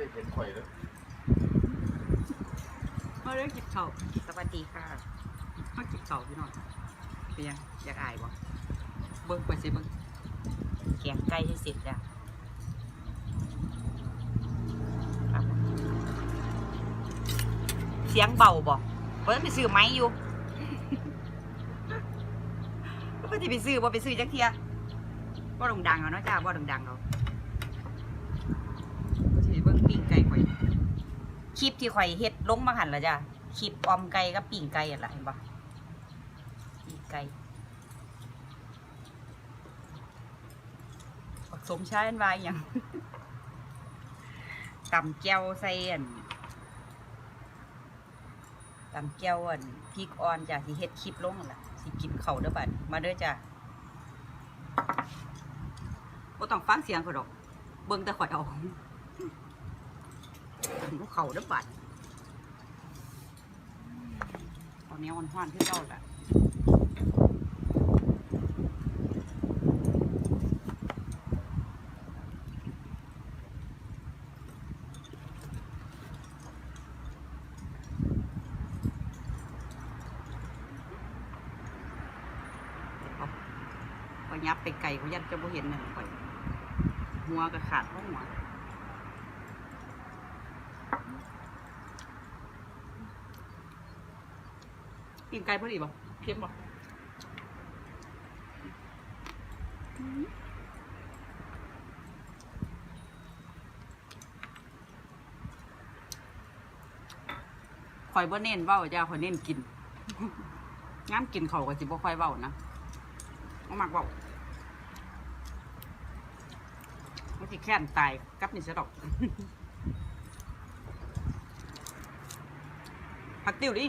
ได้เห็นข่อยแล้วมาเรื่องกิบเขาสวัสดีค่ะมากิบเขาพี่น้องเป็นยังอยากอายบ่เบิ้งไปสิเบิ้งแกงไก่ให้เสร็จแล้วเสียงเบาบ่เพิ่นไปซื้อไม้อยู่เพิ่นสิไปซื้อบ่ไปซื้อจักเที่ยบ่ดังดังเอาเนาะจ้าบ่ดงดังเอาสิเบิ่ง ปิ้งไก่ข่อยคลิปที่ข่อยเฮ็ดลงมาหันล้วจ้ะคลิปออมไก่กับปิ่งไก่อะล่ะเห็นปะปิ่งไก่ผสมใช้อันวายอย่างตำแก้วใส่อันตำแก้วอันพริกอ่อนจ้ะที่เฮ็ดคลิปลงล่ะสิกินเข่าเด้อบัดมาเด้อจ้ะบ่ต้องฟังเสียงเขาดอก เบิ่งแต่ข่อยเอา กินเขาเด้อบัดตอนนี้วันห้อนที่เจ้าแหละยับไปไก่เขายัดจะบ่เห็นนั่นข่อยหัวก็ขาดเพราะหัว กินไก่พอดีป่ะเค็มป่ะคอยบ่เน้นเว้าจ้าคอยเน้นกินงามกินเขาวก็สิบ่ค่อยเว้านะบ่มักเว้ามันสิแค้นตายกับนี่ซะดอกผักติ้วดิ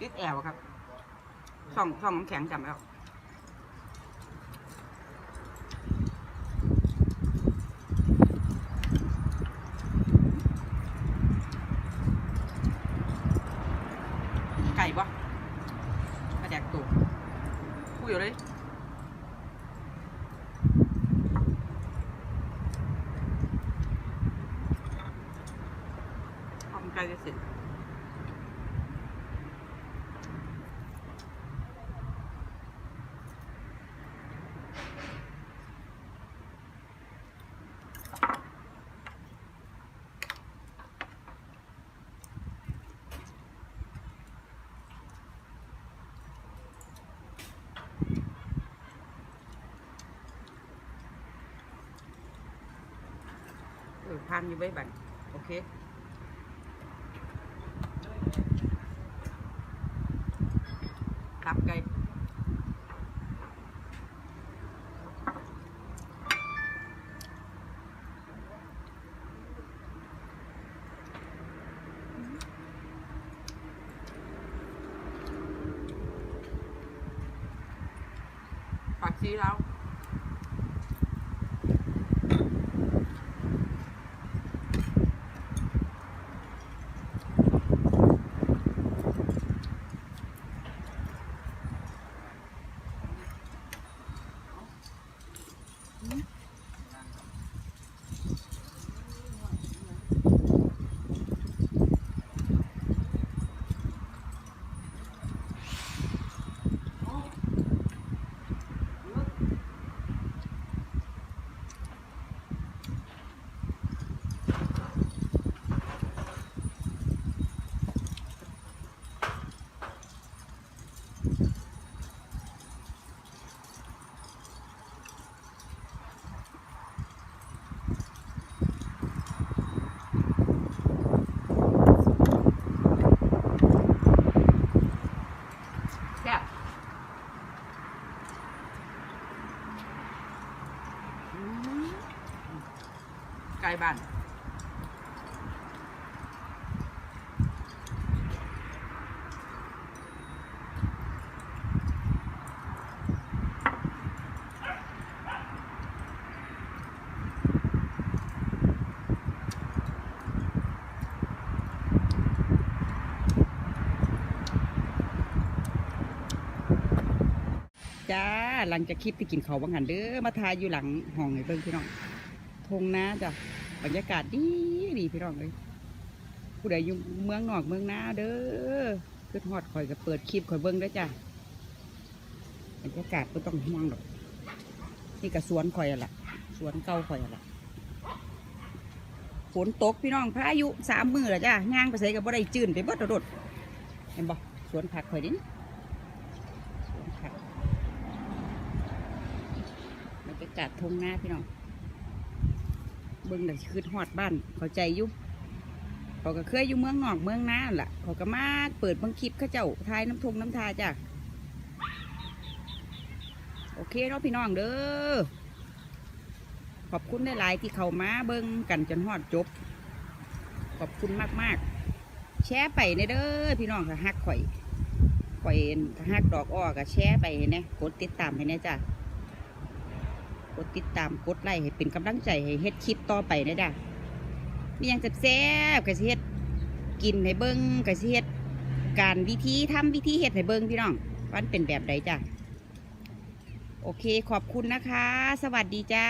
ยึดแอวครับส่องส่องน้ำแข็งจำแล้วไก่ปะมาแดกตูพูดอยู่เลยทำไก่จะเสร็จ เออพันอยู่ไว้บั ก่บ้านจ้าหลังจากคลิปที่กินเขาว่างหันเด้อมาทายอยู่หลังห้องไอ้เบิ้งพี่น้อง ทงนะจ้ะบรรยากาศดีดีพี่น้องเลยผู้ใดอยู่เมืองนอกเมืองนาเด้อคือฮอดข่อยก็เปิดคลิปข่อยเบิ่งได้อจ้ะบรรยากาศก็ต้องห่วงดอกนี่ก็สวนข่อยอะล่ะสวนเก่าข่อยอะล่ะฝนตกพี่น้องพายุสามมือแล้วจ้ะย่างไปใส่กับบ่ได้จืนไปเบิดโดดเห็นบ่สวนผักข่อยนี่ค่ะบรรยากาศทงหน้าพี่น้อง เบิ่งเลยคือฮอดบ้านเขาใจยุเขาก็เคยอยู่เมืองนอกเมืองนานั่นล่ะเขาก็มาเปิดบังคลิปข้าเจ้าทายน้ำทงน้ำทาจ้ะโอเคเนาะพี่น้องเด้อขอบคุณหลายๆที่เขามาเบิ่งกันจนฮอดจบ ขอบคุณมากๆ แชร์ไปในเด้อพี่น้องค่ะฮักข่อยข่อยหักดอกอ้อก็แชร์ไปให้นะกดติดตามให้นะจ้ะ กดติดตามกดไลค์ให้เป็นกำลังใจให้เฮ็ดคลิปต่อไปนะจ้ะมียังแซ่บๆกระเฮ็ดกินให้เบิ้งกระเฮ็ดการวิธีทำวิธีเฮ็ดให้เบิ้งพี่น้องวันเป็นแบบใดจ้ะโอเคขอบคุณนะคะ สวัสดีจ้า